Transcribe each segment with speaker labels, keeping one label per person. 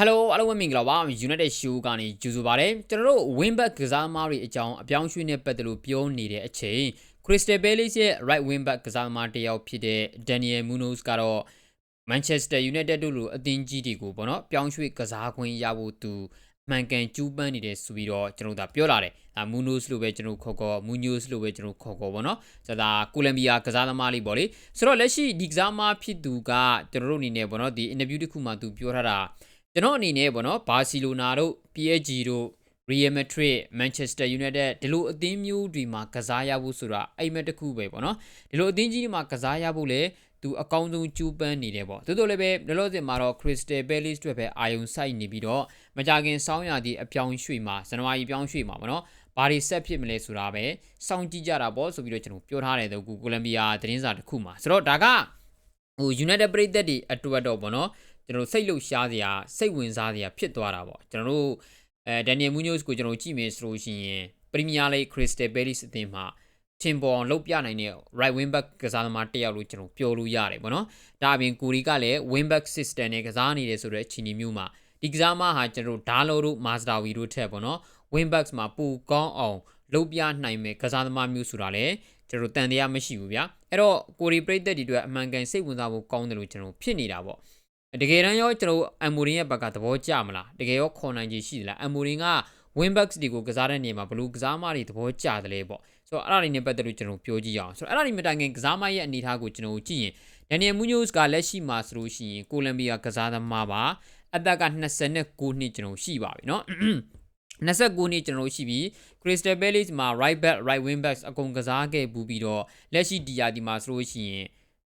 Speaker 1: Hello အားလုံးပဲမင်္ဂလာပါ United Show ကနေကြိုဆိုပါရစေကျွန်တော်တို့ Winback ကစားသမားတွေအကြောင်းအပြောင်းရွှေ့နဲ့ပတ်သက်လို့ပြောနေတဲ့အချိန် Crystal Palace ရဲ့ right wingback ကစားသမားတစ်ယောက်ဖြစ်တဲ့ Daniel Munoz ကတော့ Manchester United တို့လိုအသင်းကြီးတွေကိုပေါ့နော်ပြောင်းရွှေ့ကစားခွင့်ရဖို့သူမှန်ကန်ကျူးပန်းနေတယ်ဆိုပြီးတော့ကျွန်တော်တို့ဒါပြောလာတယ်ဒါ Munoz လို့ပဲကျွန်တော်ခေါ်ခေါ် Munoz လို့ပဲကျွန်တော်ခေါ်ခေါ်ပေါ့နော်ဆိုတော့ဒါကိုလံဘီယာကစားသမားလေးပေါ့လေဆိုတော့လက်ရှိဒီကစားသမားဖြစ်သူကကျွန်တော်တို့အနေနဲ့ပေါ့နော်ဒီ interview တစ်ခုမှသူပြောထားတာ ကျွန်တော်အနေနဲ့ပေါ့နော်ဘာစီလိုနာတို့ PSG တို့ Real Madrid Manchester United ဒီလိုအသင်းမျိုးတွေမှာကစားရဖို့ဆိုတာအိမ်မက်တစ်ခုပဲပေါ့နော်ဒီလိုအသင်းကြီးတွေမှာကစားရဖို့လေသူအကောင်းဆုံးကြိုးပမ်းနေတယ်ပေါ့တိုးတိုးလည်းပဲလောလောဆယ်မှာတော့ Crystal Palace တွေပဲအာယုံစိုက်နေပြီးတော့မကြခင်စောင်းရသည့်အပြောင်းရွှေ့မှာဇန်နဝါရီပြောင်းရွှေ့မှာပေါ့နော်ဘာတွေဆက်ဖြစ်မလဲဆိုတာပဲစောင့်ကြည့်ကြတာပေါ့ဆိုပြီးတော့ကျွန်တော်ပြောထားတယ်တော့ကိုကိုလံဘီယာသတင်းစာတစ်ခုမှာဆိုတော့ဒါကဟို United ပြည်သက်တွေအတွက်တော့ပေါ့နော် ကျွန်တော်စိတ်လှုပ်ရှားစရာစိတ်ဝင်စားစရာဖြစ်သွားတာပေါ့ကျွန်တော်တို့အဲဒန်နီယယ်မူညို့စ်ကိုကျွန်တော်ကြည့်မယ်ဆိုလို့ရှိရင်ပရီးမီးယားလိဂ်ခရစ္စတယ်ဘယ်လီစ်အသင်းမှာတင်ပေါ်လှုပ်ပြနိုင်တဲ့ right wing back ကစားသမားတစ်ယောက်လို့ကျွန်တော်ပြောလို့ရတယ်ပေါ့နော်ဒါအပြင်ကိုရီကလည်း wing back system နဲ့ကစားနေတယ်ဆိုတော့အခြေအနေမျိုးမှာဒီကစားသမားဟာကျွန်တော်ဒါလိုတို့ master we တို့ထက်ပေါ့နော် wing backs မှာပူကောင်းအောင်လှုပ်ပြနိုင်မယ်ကစားသမားမျိုးဆိုတာလည်းကျွန်တော်တန်တရားမရှိဘူးဗျာအဲ့တော့ကိုရီပရိသတ်တွေအတွက်အမှန်ကန်စိတ်ဝင်စားဖို့ကောင်းတယ်လို့ကျွန်တော်ဖြစ်နေတာပေါ့ တကယ်တမ်းရောကျွန်တော်အမ်မိုရင်ရဲ့ဘက်ကသဘောကျမလားတကယ်ရောခေါ်နိုင်ခြေရှိသလားအမ်မိုရင်က Winbacks တွေကိုကစားတဲ့နေရာမှာဘလို့ကစားမတွေသဘောကျတယ်လေပေါ့ဆိုတော့အဲ့ဒါတွေနဲ့ပတ်သက်လို့ကျွန်တော်ပြောကြည့်ရအောင်ဆိုတော့အဲ့ဒါတွေမတိုင်ခင်ကစားမရဲ့အနေအထားကိုကျွန်တော်ကြည့်ရင် Daniel Munoz ကလက်ရှိမှာဆိုလို့ရှိရင်ကိုလံဘီယာကစားသမားပါအသက်က29နှစ်ကျွန်တော်ရှိပါပြီเนาะ29နှစ်ကျွန်တော်ရှိပြီ Crystal Palace မှာ right back right wing backs အကုန်ကစားခဲ့ပူပြီးတော့လက်ရှိဒီယာဒီမှာဆိုလို့ရှိရင်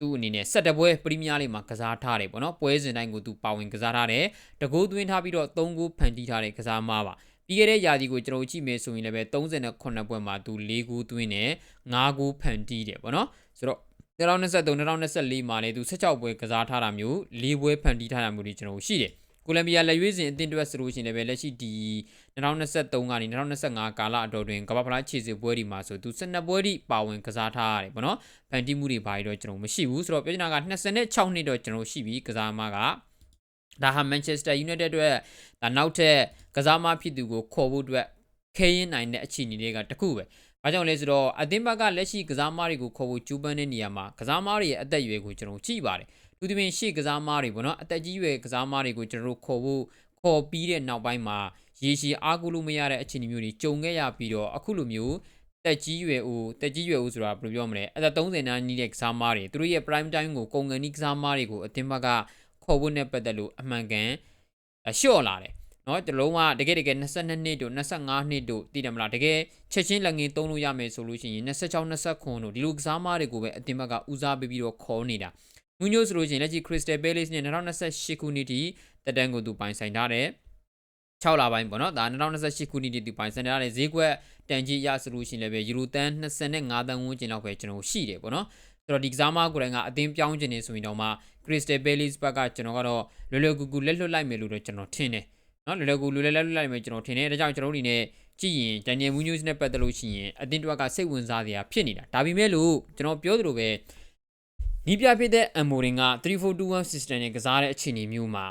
Speaker 1: သူ့အနေနဲ့ဆက်တပွဲပရီးမီးယားလိမှာကစားထားတယ်ပေါ့နော်ပွဲစဉ်တိုင်းကိုသူပါဝင်ကစားထားတယ်တကိုးသွင်းထားပြီးတော့3ဂိုးဖန်တီးထားတဲ့ကစားမပါပြီးခဲ့တဲ့ယာဒီကိုကျွန်တော်ကြည့်မယ်ဆိုရင်လည်းပဲ38ပွဲမှာသူ4ဂိုးသွင်းတယ်5ဂိုးဖန်တီးတယ်ပေါ့နော်ဆိုတော့2023 2024မှာလည်းသူ16ပွဲကစားထားတာမျိုး၄ပွဲဖန်တီးထားတာမျိုးတွေကျွန်တော်ရှိတယ် ကိုလံဘီယာလက်ရွေးစင်အသင်းတွက်ဆိုလို့ရှိရင်လည်းပဲလက်ရှိဒီ2023ကနေ2025ကာလအတော်တွင်ကမ္ဘာဖလားခြေစစ်ပွဲဒီမှာဆိုသူ12ပွဲထိပါဝင်ကစားထားရတယ်ဗောနော်ဖန်တီးမှုတွေဘာတွေတော့ကျွန်တော်မရှိဘူးဆိုတော့ပြောချင်တာက26နှစ်တော့ကျွန်တော်ရှိပြီကစားမကဒါဟာ Manchester United အတွက်ဒါနောက်ထပ်ကစားမဖြစ်သူကိုခေါ်ဖို့အတွက်ခဲရင်နိုင်တဲ့အခြေအနေတွေကတခုပဲ။ဘာကြောင့်လဲဆိုတော့အသင်းဘက်ကလက်ရှိကစားမတွေကိုခေါ်ဖို့ကြိုးပမ်းတဲ့နေရာမှာကစားမတွေရဲ့အသက်အရွယ်ကိုကျွန်တော်ကြည့်ပါတယ်။ လူသဖြင့်ရှေ့ကစားမားတွေပေါ့နော်အသက်ကြီးရွယ်ကစားမားတွေကိုကျွန်တော်တို့ခေါ်ဖို့ခေါ်ပြီးတဲ့နောက်ပိုင်းမှာရေရှည်အားကိုးလို့မရတဲ့အခြေအနေမျိုးတွေကြုံခဲ့ရပြီးတော့အခုလိုမျိုးတက်ကြီးရွယ်ဦးတက်ကြီးရွယ်ဦးဆိုတာဘယ်လိုပြောမလဲအဲ့ဒါ30နာရီတဲ့ကစားမားတွေသူတို့ရဲ့ prime time ကိုကုန်ကန်ကြီးကစားမားတွေကိုအတင်းဘက်ကခေါ်ဖို့နဲ့ပတ်သက်လို့အမှန်ကန်လျှော့လာတယ်နော်တလုံးကတကယ်တကယ်22နှစ်တို့25နှစ်တို့သိတယ်မလားတကယ်ချက်ချင်းလက်ငင်းသုံးလို့ရမယ်ဆိုလို့ရှိရင်26 29တို့ဒီလိုကစားမားတွေကိုပဲအတင်းဘက်ကဦးစားပေးပြီးတော့ခေါ်နေတာ နူညိုဆိုလို့ရှိရင်လက်ရှိ Crystal Palace နဲ့2028ခုနှစ်ထိတက်တန်းကိုသူပိုင်ဆိုင်ထားတယ်6လပိုင်းပေါ့နော်ဒါ2028ခုနှစ်ဒီပိုင်စင်တာနဲ့ဈေးကွက်တန်ကြီးရဆိုလို့ရှိရင်လည်းပဲယူရိုတန်25တန်ဝန်းကျင်လောက်ပဲကျွန်တော်ရှိတယ်ပေါ့နော်ဆိုတော့ဒီကစားမကိုယ်တိုင်ကအသင်းပြောင်းခြင်းနေဆိုရင်တော့မှ Crystal Palace ဘက်ကကျွန်တော်ကတော့လွယ်လွယ်ကူကူလက်လွတ်လိုက်မယ်လို့တော့ကျွန်တော်ထင်တယ်နော်လွယ်လွယ်ကူလွယ်လွယ်လက်လွတ်လိုက်မယ်ကျွန်တော်ထင်တယ်ဒါကြောင့်ကျွန်တော်တို့အနေနဲ့ကြည့်ရင် Daniel Munoz နဲ့ပတ်သက်လို့ရှိရင်အသင်းတွက်ကစိတ်ဝင်စားစရာဖြစ်နေတာဒါပေမဲ့လို့ကျွန်တော်ပြောသလိုပဲ နီးပြဖြစ်တဲ့ Amorin က3421 system နဲ့ကစားတဲ့အခြေအနေမျိုးမှာ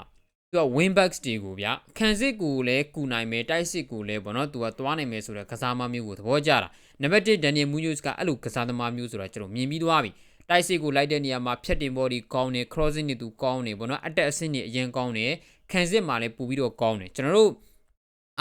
Speaker 1: သူက win backs တွေကိုဗျခံစစ်ကိုလည်းကူနိုင်မယ်တိုက်စစ်ကိုလည်းပေါ့နော်သူကသွားနိုင်မယ်ဆိုတဲ့ကစားမမျိုးကိုသဘောကျတာနံပါတ်1 Daniel Munoz ကအဲ့လိုကစားသမားမျိုးဆိုတာကျွန်တော်မြင်ပြီးသွားပြီတိုက်စစ်ကိုလိုက်တဲ့နေရာမှာဖြတ်တင်ဘော်ဒီကောင်းတယ် crossing တွေသူကောင်းတယ်ပေါ့နော်အတက်အဆင့်တွေအရင်ကောင်းတယ်ခံစစ်မှာလည်းပို့ပြီးတော့ကောင်းတယ်ကျွန်တော်တို့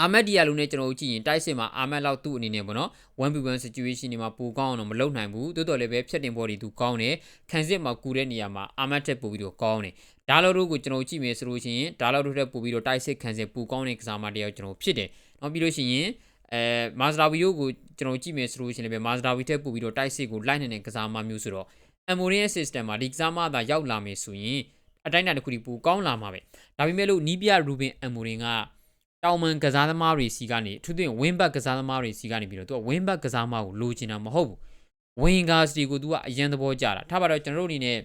Speaker 1: အာမက်ဒီယာလူနဲ့ကျွန်တော်တို့ကြည့်ရင်တိုက်စစ်မှာအာမက်လောက်သူ့အနေနဲ့ပေါ့နော် 1v1 situation တွေမှာပိုကောင်းအောင်တော့မလုပ်နိုင်ဘူးတိုးတော်လည်းပဲဖြတ်တင်ဘော်ဒီသူကောင်းတယ်ခံစစ်မှာကူတဲ့နေရာမှာအာမက်ထက်ပို့ပြီးတော့ကောင်းတယ်ဒါလောက်တို့ကိုကျွန်တော်ကြည့်မယ်ဆိုလို့ရှိရင်ဒါလောက်တို့ထက်ပို့ပြီးတော့တိုက်စစ်ခံစစ်ပူကောင်းတဲ့ကစားမတယောက်ကျွန်တော်ဖြစ်တယ်။နောက်ပြီးလို့ရှိရင်အဲမာဇဒါဗီယိုကိုကျွန်တော်ကြည့်မယ်ဆိုလို့ရှိရင်လည်းမာဇဒါဗီထက်ပို့ပြီးတော့တိုက်စစ်ကိုလိုက်နေတဲ့ကစားမမျိုးဆိုတော့အမ်မိုရီရဲ့ system မှာဒီကစားမသာရောက်လာမယ်ဆိုရင်အတိုင်းအတာတစ်ခုဒီပူကောင်းလာမှာပဲ။ဒါပေမဲ့လို့နီးပြရူဘင်အမ်မိုရင်က တောင်မန်ကစားသမားတွေစီကနေအထူးသဖြင့်ဝင်းဘက်ကစားသမားတွေစီကနေပြီးတော့သူကဝင်းဘက်ကစားသမားကိုလိုချင်တာမဟုတ်ဘူး။ဝင်းဂါစတီကိုသူကအရန်သဘောကျတာ။ထားပါတော့ကျွန်တော်တို့အနေနဲ့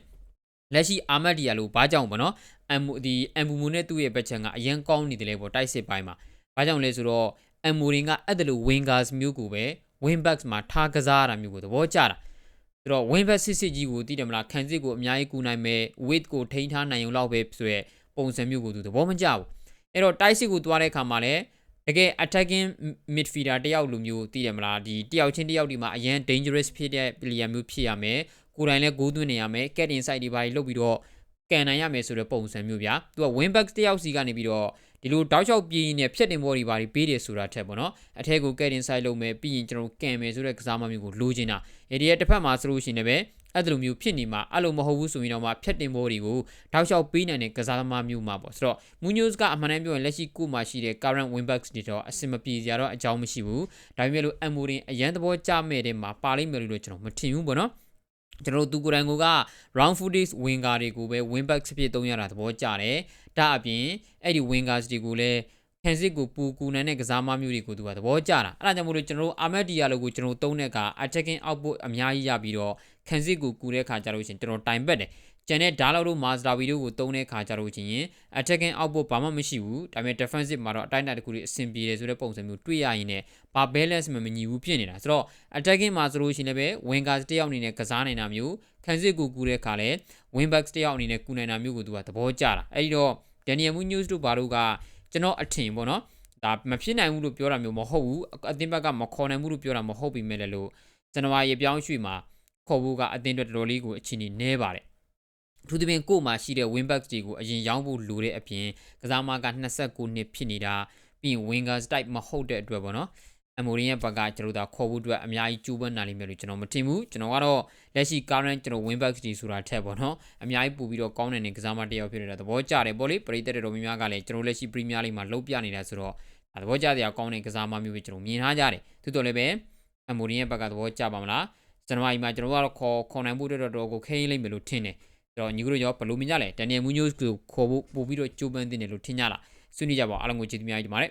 Speaker 1: လက်ရှိအာမတ်ဒီယာလိုဘာကြောင့်ပေါ့နော်အမ်မူဒီအမ်ဘူမူနဲ့သူ့ရဲ့ဘက်ချန်ကအရန်ကောင်းနေတယ်လေပေါ့တိုက်စစ်ပိုင်းမှာဘာကြောင့်လဲဆိုတော့အမ်မူရင်ကအဲ့ဒါလို wingers မျိုးကိုပဲ wing backs မှာထားကစားရတာမျိုးကိုသဘောကျတာဆိုတော့ wing back စစ်စစ်ကြီးကိုတည်တယ်မလားခံစစ်ကိုအများကြီးကူနိုင်မယ် weight ကိုထိန်းထားနိုင်ုံလောက်ပဲဆိုရဲပုံစံမျိုးကိုသူသဘောမကျဘူး အဲ့တော့တိုက်စစ်ကိုသွားတဲ့အခါမှာလည်းတကယ် attacking midfielder တယောက်လိုမျိုးသိတယ်မလားဒီတယောက်ချင်းတယောက်ဒီမှာအရန် dangerous ဖြစ်တဲ့ player မျိုးဖြစ်ရမယ်ကိုယ်တိုင်လည်းဂိုးသွင်းနေရမယ် get inside ဒီပါကြီးလုတ်ပြီးတော့ကန်နိုင်ရမယ်ဆိုတဲ့ပုံစံမျိုးဗျာသူက wing back တယောက်စီကနေပြီးတော့ဒီလိုတောက်လျှောက်ပြေးနေဖြတ်တင်ဘောတွေပါပြီးပေးတယ်ဆိုတာထက်ပေါ့နော်အထက်ကို get inside လုပ်မယ်ပြီးရင်ကျွန်တော်ကန်မယ်ဆိုတဲ့ကစားမမျိုးကိုလိုချင်တာအဲဒီရဲ့တစ်ဖက်မှာဆိုလို့ရှိရင်လည်း အဲ့လိုမျိုးဖြစ်နေမှာအဲ့လိုမဟုတ်ဘူးဆိုရင်တော့မှဖြတ်တင်ဘောတွေကိုတောက်လျှောက်ပေးနိုင်တဲ့ကစားသမားမျိုးမှာပေါ့ဆိုတော့ Munoz ကအမှန်တမ်းပြောရင်လက်ရှိကိုမှရှိတဲ့ current wing backs တွေတော့အဆင်မပြေကြတော့အကြောင်းမရှိဘူးဒါပေမဲ့လို့ Amorin အရန်သဘောကျမဲ့တဲ့မှာပါလိမ့်မယ်လို့ကျွန်တော်မထင်ဘူးပေါ့နော်ကျွန်တော်တို့သူကိုယ်တိုင်က round footage winger တွေကိုပဲ wing back ဖြစ်သုံးရတာသဘောကျတယ်ဒါအပြင်အဲ့ဒီ wingers တွေကိုလည်းခန်စစ်ကိုပူကူနန်တဲ့ကစားမမျိုးတွေကိုသူကသဘောကျတာအဲ့ဒါကြောင့်မို့လို့ကျွန်တော်တို့အာမက်ဒီယာလိုကိုကျွန်တော်တုံးတဲ့အခါ attacking output အများကြီးရပြီးတော့ ခန်စစ်ကိုကူတဲ့အခါကျတော့ရှင်ကျွန်တော်တိုင်ပတ်တယ်ကျန်တဲ့ဒါလောက်တို့မာစတာဗီတို့ကိုတုံးတဲ့ခါကြတော့ချင်း attacking output ဘာမှမရှိဘူးဒါပေမဲ့ defensive မှာတော့အတိုင်းအတာတစ်ခုလေးအဆင်ပြေတယ်ဆိုတဲ့ပုံစံမျိုးတွေ့ရရင်လည်းဘာ balance မမညီဘူးဖြစ်နေတာဆိုတော့ attacking မှာဆိုလို့ရှိရင်လည်းပဲ wingers တယောက်အနေနဲ့ကစားနိုင်တာမျိုးခံစစ်ကိုကူတဲ့ခါလဲ wingbacks တယောက်အနေနဲ့ကူနိုင်တာမျိုးကိုသူကသဘောကျတာအဲ့ဒီတော့ Daniel Munoz တို့ဘာလို့ကကျွန်တော်အထင်ပေါ့နော်ဒါမဖြစ်နိုင်ဘူးလို့ပြောတာမျိုးမဟုတ်ဘူးအသင်းဘက်ကမခေါ်နိုင်ဘူးလို့ပြောတာမဟုတ်ပြီမဲ့လည်းလို့ဇန်နဝါရီပြောင်းရွှေ့မှာ ခေါ်ဖို့ကအသင်းအတွက်တော်တော်လေးကိုအချင်းကြီးနဲပါတယ်အထူးသဖြင့်ကို့မှာရှိတဲ့ wingbacks တွေကိုအရင်ရောင်းဖို့လိုတဲ့အပြင်ကစားမက29နှစ်ဖြစ်နေတာပြီးရင် wingers type မဟုတ်တဲ့အတွက်ပေါ့နော်အမိုရင်ရဲ့ဘက်ကကျွန်တော်တို့ခေါ်ဖို့အတွက်အများကြီးကြိုးပမ်းနိုင်လိမ့်မယ်လို့ကျွန်တော်မထင်ဘူးကျွန်တော်ကတော့လက်ရှိ current ကျွန်တော် winbacks တွေဆိုတာထက်ပေါ့နော်အများကြီးပို့ပြီးတော့ကောင်းတဲ့နေကစားမတစ်ယောက်ဖြစ်နေတာသဘောကျတယ်ပေါ့လေပရိသတ်တွေတော်များများကလည်းကျွန်တော်လက်ရှိ Premier League မှာလှုပ်ပြနေတာဆိုတော့သဘောကျစရာကောင်းတဲ့ကစားမမျိုးပဲကျွန်တော်မြင်ထားကြတယ်သို့တော်လည်းပဲအမိုရင်ရဲ့ဘက်ကသဘောကျပါမလား ဇန်နဝါရီမှာကျွန်တော်ကတော့ခေါ်ခေါ်နိုင်ဖို့အတွက်တော့ကိုခဲရင်းလိမ့်မယ်လို့ထင်တယ်အဲ့တော့ညီတို့ရောဘယ်လိုမြင်ကြလဲဒန်နီယယ်မူညိုစ်ကိုခေါ်ဖို့ပို့ပြီးတော့ကြိုးပမ်းတင်တယ်လို့ထင်ကြလားဆွေးနွေးကြပါအားလုံးကိုကျေးဇူးများကြီးတင်ပါတယ်